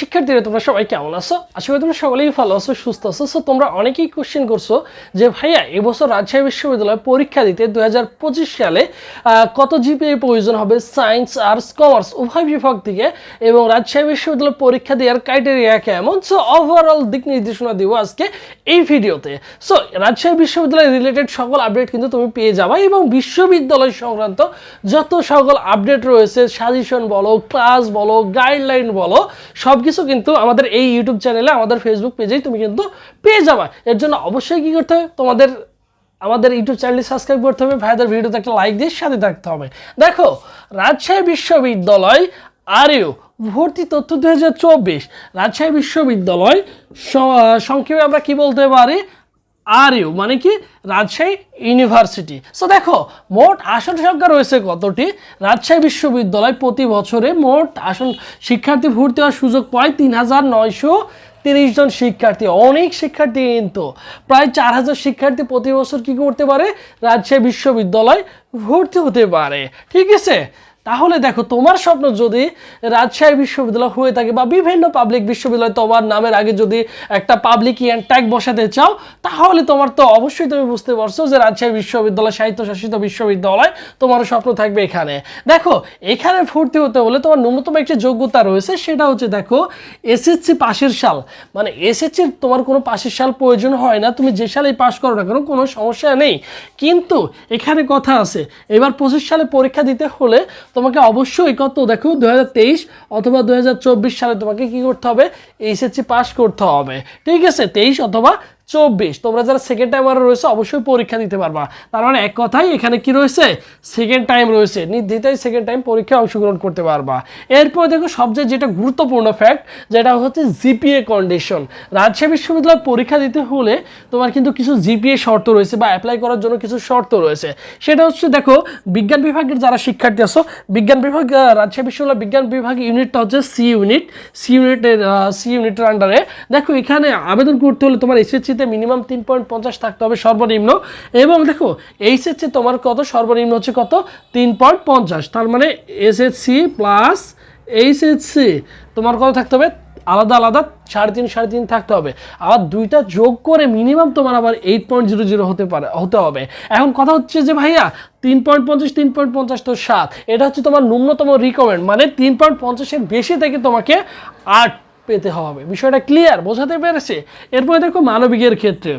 শিক্ষার্থীরা, তোমরা সবাই কেমন আছো? আশা করি তোমরা সকলেই ভালো আছো, সুস্থ আছো। সো তোমরা অনেকেই কোশ্চেন করছ যে, ভাইয়া, এবছর রাজশাহী বিশ্ববিদ্যালয়ে পরীক্ষা দিতে দু হাজার পঁচিশ সালে কত জিপিএ প্রয়োজন হবে? সায়েন্স আর্টস কমার্স উভয় বিভাগ থেকে এবং রাজশাহী বিশ্ববিদ্যালয় পরীক্ষা দেওয়ার ক্রাইটেরিয়া কেমন? সো ওভারঅল দিক নির্দেশনা দিব আজকে এই ভিডিওতে। সো রাজশাহী বিশ্ববিদ্যালয় রিলেটেড সকল আপডেট কিন্তু তুমি পেয়ে যাবা এবং বিশ্ববিদ্যালয় সংক্রান্ত যত সকল আপডেট রয়েছে সাজেশন বলো ক্লাস বলো গাইডলাইন বলো সব কিছু কিন্তু আমাদের এই ইউটিউব চ্যানেলে আমাদের ফেসবুক পেজেই তুমি কিন্তু পেয়ে যাবা। এর জন্য অবশ্যই কী করতে হবে? তোমাদের, আমাদের ইউটিউব চ্যানেলটি সাবস্ক্রাইব করতে হবে, ভাইদের ভিডিওতে একটা লাইক দিয়ে সাথে থাকতে হবে। দেখো, রাজশাহী বিশ্ববিদ্যালয় আরও ভর্তি তথ্য দু হাজার চব্বিশ। রাজশাহী বিশ্ববিদ্যালয় সংক্ষেপে আমরা কি বলতে পারি? আর ইউ মানে কি? রাজশাহী ইউনিভার্সিটি। সো দেখো, মোট আসন সংখ্যা রয়েছে কতটি? রাজশাহী বিশ্ববিদ্যালয় প্রতি বছরে মোট আসন শিক্ষার্থী ভর্তি হওয়ার সুযোগ পায় তিন হাজার নয়শো তিরিশ জন শিক্ষার্থী। অনেক শিক্ষার্থী কিন্তু। প্রায় চার হাজার শিক্ষার্থী প্রতি বছর কী করতে পারে? রাজশাহী বিশ্ববিদ্যালয় ভর্তি হতে পারে। ঠিক আছে? তাহলে দেখো, তোমার স্বপ্ন যদি রাজশাহী বিশ্ববিদ্যালয় হয়ে থাকে বা বিভিন্ন পাবলিক বিশ্ববিদ্যালয়, তোমার নামের আগে যদি একটা পাবলিক ইয়ান ট্যাগ বসাতে চাও, তাহলে তোমার তো অবশ্যই তুমি বুঝতে পারছ যে রাজশাহী বিশ্ববিদ্যালয়, স্বায়ত্তশাসিত বিশ্ববিদ্যালয়, তোমার স্বপ্ন থাকবে এখানে। দেখো, এখানে ভর্তি হতে হলে তোমার ন্যূনতম একটি যোগ্যতা রয়েছে, সেটা হচ্ছে দেখো, এসএসসি পাশের সাল। মানে এসএসসির তোমার কোনো পাশের সাল প্রয়োজন হয় না, তুমি যে সালেই পাশ করো না কেন, কোনো সমস্যা নেই। কিন্তু এখানে কথা আছে, এবার পঁচিশ সালে পরীক্ষা দিতে হলে তোমাকে অবশ্যই কত? দেখো, দুই হাজার তেইশ অথবা দুই হাজার চব্বিশ সালে তোমাকে কি করতে হবে? এইচএসসি পাস করতে হবে। ঠিক আছে? তেইশ অথবা চব্বিশ। তোমরা যারা সেকেন্ড টাইমার রয়েছে, অবশ্যই পরীক্ষা দিতে পারবা। তার মানে এক কথাই এখানে কি রয়েছে? সেকেন্ড টাইম রয়েছে। নির্দ্বিধায় সেকেন্ড টাইম পরীক্ষায় অংশগ্রহণ করতে পারবা। এরপর দেখো সবচেয়ে যেটা গুরুত্বপূর্ণ ফ্যাক্ট যেটা হচ্ছে জিপিএ কন্ডিশন রাজশাহী বিশ্ববিদ্যালয় পরীক্ষা দিতে হলে তোমার কিন্তু কিছু জিপিএ শর্ত রয়েছে বা অ্যাপ্লাই করার জন্য কিছু শর্ত রয়েছে। সেটা হচ্ছে দেখো, বিজ্ঞান বিভাগের যারা শিক্ষার্থী আছো, বিজ্ঞান বিভাগ রাজশাহী বিশ্ববিদ্যালয় বিজ্ঞান বিভাগ ইউনিটটা হচ্ছে সি ইউনিট সি ইউনিটের সি ইউনিটের আন্ডারে দেখো এখানে আবেদন করতে হলে তোমার এসএসসিতে মিনিমাম তিন পয়েন্ট পঞ্চাশ থাকতে হবে সর্বনিম্ন। এবং দেখো এইচএসসি তোমার কত? সর্বনিম্ন হচ্ছে কত? তিন পয়েন্ট পঞ্চাশ। তার মানে এসএসসি প্লাস এইচএসসি, তোমার কত থাকতে হবে? আলাদা আলাদা সাড়ে তিন সাড়ে তিন থাকতে হবে। আবার দুইটা যোগ করে মিনিমাম তোমার আবার এইট পয়েন্ট জিরো জিরো হতে পারে, হতে হবে। এখন কথা হচ্ছে যে ভাইয়া, তিন পয়েন্ট পঞ্চাশ, তিন পয়েন্ট পঞ্চাশ তো সাত। এটা হচ্ছে তোমার ন্যূনতম রিকমেন্ড মানে তিন পয়েন্ট পঞ্চাশের বেশি থেকে তোমাকে আট পেতে হবে। বিষয়টা ক্লিয়ার বোঝাতে পেরেছে। এরপরে দেখো মানবিকের ক্ষেত্রে।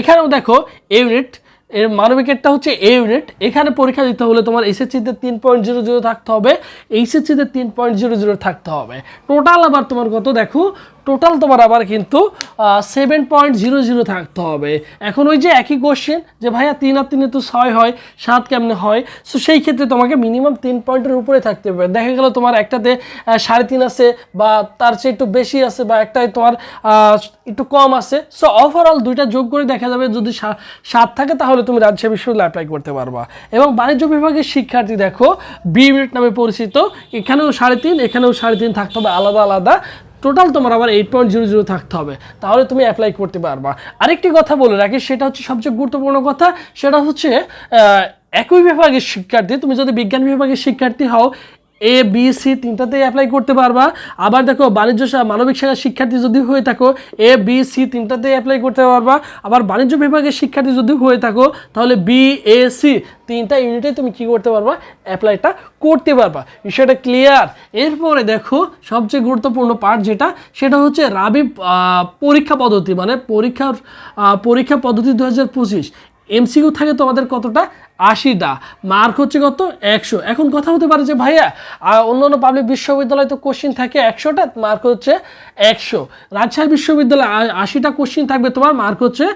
এখানেও দেখো ইউনিট এর মানবিকেরটা হচ্ছে এ ইউনিট এখানে পরীক্ষা দিতে হলে তোমার এসএসসিতে তিন পয়েন্ট জিরো জিরো থাকতে হবে। এইচএসসিতে তিন পয়েন্ট জিরো জিরো থাকতে হবে। টোটাল আবার তোমার কত? দেখো টোটাল তোমার আবার কিন্তু সেভেন পয়েন্ট জিরো জিরো থাকতে হবে। এখন ওই যে একই কোশ্চেন যে ভাইয়া তিন আর তিনে তো ছয় হয়, সাত কেমনে হয়? সো সেই ক্ষেত্রে তোমাকে মিনিমাম তিন পয়েন্টের উপরে থাকতে হবে। দেখা গেল তোমার একটাতে সাড়ে তিন আছে বা তার চেয়ে একটু বেশি আছে বা একটাই তোমার একটু কম আছে। সো ওভারঅল দুইটা যোগ করে দেখা যাবে, যদি সাত থাকে তাহলে তুমি রাজশাহী বিশ্ববিদ্যালয়ে অ্যাপ্লাই করতে পারবা। এবং বাণিজ্য বিভাগের শিক্ষার্থী দেখো বি ইউনিট নামে পরিচিত, এখানেও সাড়ে তিন, এখানেও সাড়ে তিন থাকতে হবে আলাদা আলাদা। টোটাল তোমার আবার এইট পয়েন্ট জিরো জিরো থাকতে হবে। তাহলে তুমি অ্যাপ্লাই করতে পারবা। আরেকটি কথা বলে রাখি, সেটা হচ্ছে সবচেয়ে গুরুত্বপূর্ণ কথা, সেটা হচ্ছে একই বিভাগের শিক্ষার্থী, তুমি যদি বিজ্ঞান বিভাগের শিক্ষার্থী হও এ বি সি তিনটাতেই অ্যাপ্লাই করতে পারবা। আবার দেখো, বাণিজ্য মানবিক শাখার শিক্ষার্থী যদি হয়ে থাকো এ বি সি তিনটাতেই অ্যাপ্লাই করতে পারবা। আবার বাণিজ্য বিভাগের শিক্ষার্থী যদি হয়ে থাকো, তাহলে বি এ সি তিনটা ইউনিটে তুমি কি করতে পারবা? অ্যাপ্লাইটা করতে পারবা। বিষয়টা ক্লিয়ার এরপরে দেখো, সবচেয়ে গুরুত্বপূর্ণ পার্ট যেটা, সেটা হচ্ছে রাবি পরীক্ষা পদ্ধতি মানে পরীক্ষার পরীক্ষা পদ্ধতি দু হাজার পঁচিশ। এমসিকিউ থাকে তোমাদের কতটা? আশিটা। মার্ক হচ্ছে কত? একশো। এখন কথা হতে পারে যে ভাইয়া আহ, অন্য অন্য পাবলিক বিশ্ববিদ্যালয়ে তো কোশ্চিন থাকে একশোটা মার্ক হচ্ছে একশো। রাজশাহী বিশ্ববিদ্যালয়ে আশিটা কোশ্চিন থাকবে তোমার মার্ক হচ্ছে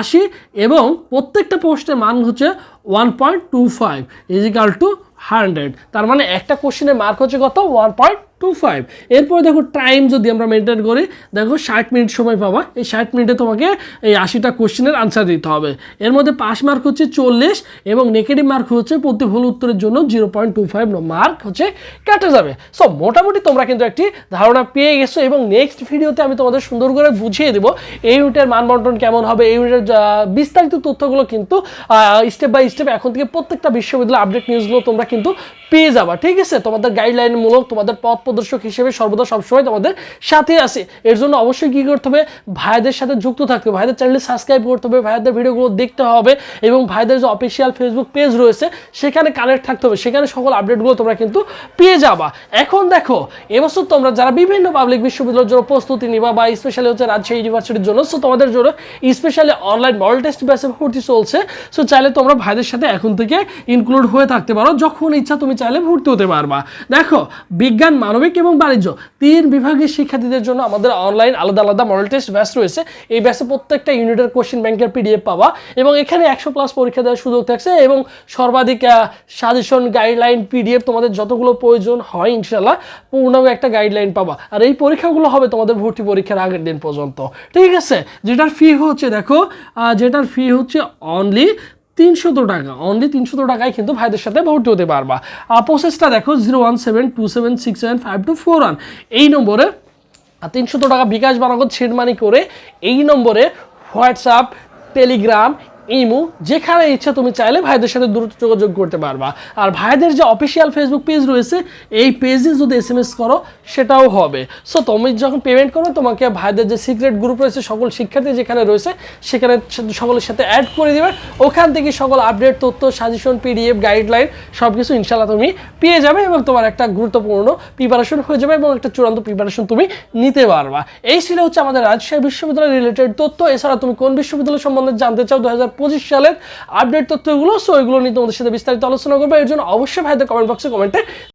আশি এবং প্রত্যেকটা পোস্টের মান হচ্ছে one point two five equal to hundred তার মানে একটা কোশ্চেনের মার্ক হচ্ছে কত? ওয়ান পয়েন্ট টু ফাইভ এরপরে দেখো টাইম যদি আমরা মেনটেন করি দেখো ষাট মিনিট সময় পাবা। এই ষাট মিনিটে তোমাকে এই আশিটা কোশ্চেনের আনসার দিতে হবে। এর মধ্যে পাস মার্ক হচ্ছে চল্লিশ এবং নেগেটিভ মার্ক হচ্ছে প্রতি উত্তরের জন্য zero point two five mark হচ্ছে কেটে যাবে। সো মোটামুটি তোমরা কিন্তু একটি ধারণা পেয়ে গেছো এবং নেক্সট ভিডিওতে আমি তোমাদের সুন্দর করে বুঝিয়ে দেবো এই ইউনিটের মানবন্টন কেমন হবে, এই ইউনিটের বিস্তারিত তথ্যগুলো কিন্তু স্টেপ বাই স্টেপ এখন থেকে প্রত্যেকটা বিশ্ববিদ্যালয় আপডেট নিউজগুলো তোমরা কিন্তু পেয়ে যাবা, ঠিক আছে? তোমাদের গাইডলাইন মূলক তোমাদের পথ প্রদর্শক হিসেবে সর্বদা সবসময় তোমাদের সাথে আছে। এর জন্য অবশ্যই কি করতে হবে? ভাইদের সাথে যুক্ত থাকতে হবে। ভাইদের চ্যানেলে সাবস্ক্রাইব করতে হবে, ভাইদের ভিডিওগুলো দেখতে হবে এবং ভাইদের যে অফিসিয়াল ফেসবুক পেজ রয়েছে, সেখানে কানেক্ট থাকতে হবে। সেখানে সকল আপডেটগুলো তোমরা কিন্তু পেয়ে যাবা। এখন দেখো, এবছর তোমরা যারা বিভিন্ন পাবলিক বিশ্ববিদ্যালয়ের জন্য প্রস্তুতি নিবা বা স্পেশালি হচ্ছে রাজশাহী ইউনিভার্সিটির জন্য সো তোমাদের জন্য স্পেশালি অনলাইন মডেল টেস্ট ব্যাচে ভর্তি চলছে। সো চাইলে তোমরা ভাইদের সাথে এখন থেকে ইনক্লুড হয়ে থাকতে পারো। যখন ইচ্ছা তুমি চাইলে ভর্তি হতে পারবা। দেখো, বিজ্ঞান, মানবিক এবং বাণিজ্য তিন বিভাগের শিক্ষার্থীদের জন্য আমাদের অনলাইন আলাদা আলাদা মডেল টেস্ট ব্যাচ রয়েছে। এই ব্যাচে প্রত্যেকটা ইউনিটের কোশ্চেন ব্যাংকের পিডিএফ পাওয়া এবং এখানে একশো প্লাস পরীক্ষা দেওয়ার সুযোগ থাকছে এবং সর্বাধিক সাজেশন গাইডলাইন পিডিএফ তোমাদের যতগুলো প্রয়োজন হয় ইনশাল্লাহ পূর্ণাঙ্গ একটা গাইডলাইন পাবা। আর এই পরীক্ষাগুলো হবে তোমাদের ভর্তি পরীক্ষার আগের দিন পর্যন্ত। ঠিক আছে? যেটার ফি হচ্ছে, দেখো যেটার ফি হচ্ছে অনলি তিনশত টাকা অনলি তিনশত টাকায় কিন্তু ভাইদের সাথে ভর্তি হতে পারবা। প্রসেসটা দেখো zero one seven two seven six seven five two four one এই নম্বরে তিনশত টাকা বিকাশ বানাগত ছেড় মানি করে? এই নম্বরে হোয়াটসঅ্যাপ টেলিগ্রাম ইমু, যেখানে ইচ্ছা তুমি চাইলে ভাইদের সাথে দ্রুত যোগাযোগ করতে পারবা। আর ভাইদের যে অফিসিয়াল ফেসবুক পেজ রয়েছে, এই পেজে যদি এস এম এস করো, সেটাও হবে। সো তুমি যখন পেমেন্ট করো তোমাকে ভাইদের যে সিক্রেট গ্রুপ রয়েছে, সকল শিক্ষার্থী যেখানে রয়েছে, সেখানে সকলের সাথে অ্যাড করে দেবে। ওখান থেকে সকল আপডেট তথ্য সাজেশন পিডিএফ গাইডলাইন সব কিছু ইনশাল্লাহ তুমি পেয়ে যাবে এবং তোমার একটা গুরুত্বপূর্ণ প্রিপারেশন হয়ে যাবে এবং একটা চূড়ান্ত প্রিপারেশন তুমি নিতে পারবা। এই ছিল হচ্ছে আমাদের রাজশাহী বিশ্ববিদ্যালয় রিলেটেড তথ্য। এছাড়া তুমি কোন বিশ্ববিদ্যালয় সম্বন্ধে জানতে চাও দু হাজার পঁচিশ সালের আপডেট তথ্যগুলো সো এগুলো নিয়ে তোমাদের সাথে বিস্তারিত আলোচনা করব। এর জন্য অবশ্যই ভাইদের কমেন্ট বক্সে কমেন্টে